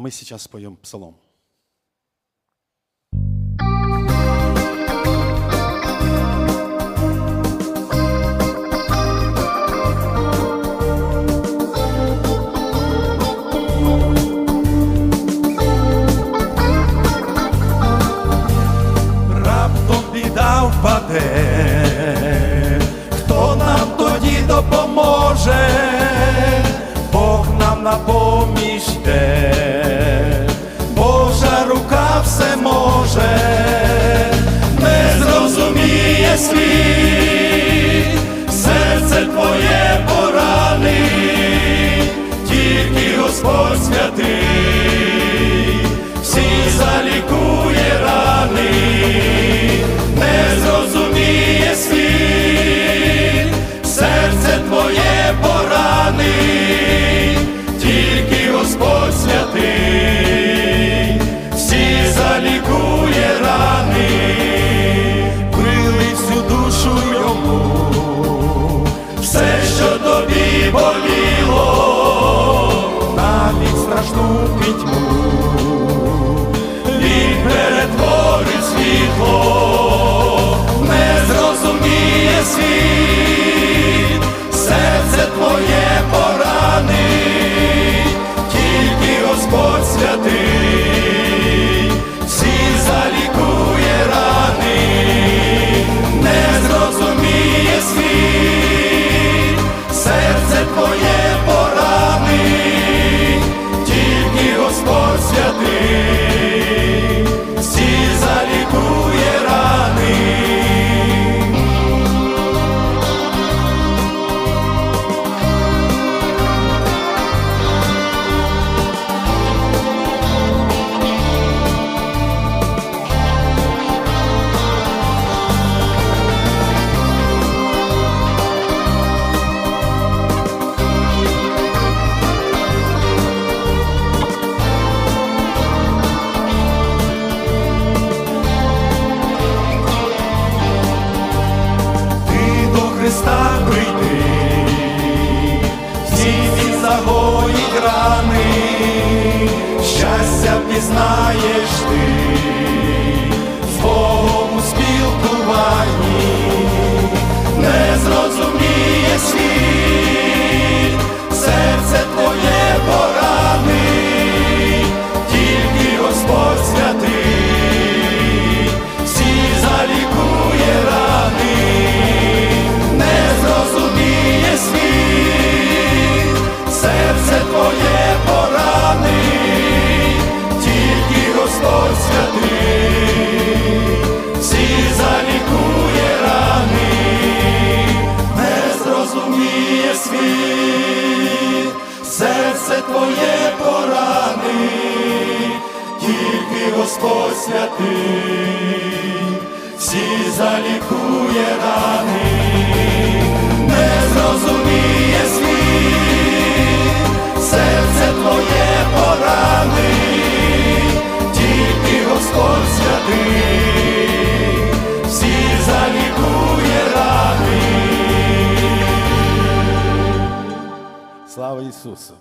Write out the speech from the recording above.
мы сейчас споем псалом. раптом біда впаде, хто нам тоді допоможе, Бог нам на поміч йде, все може, не зрозуміє світ, серце твоє поранить, тільки Господь святий, тобі боліло, навіть страшну пітьму. Він перетворить світло, не зрозуміє світ, пізнаєш ти. З Богом у спілкуванні, не зрозуміє світ, світ, серце твоє порани, тільки Господь святий, всі залікує рани, insussa.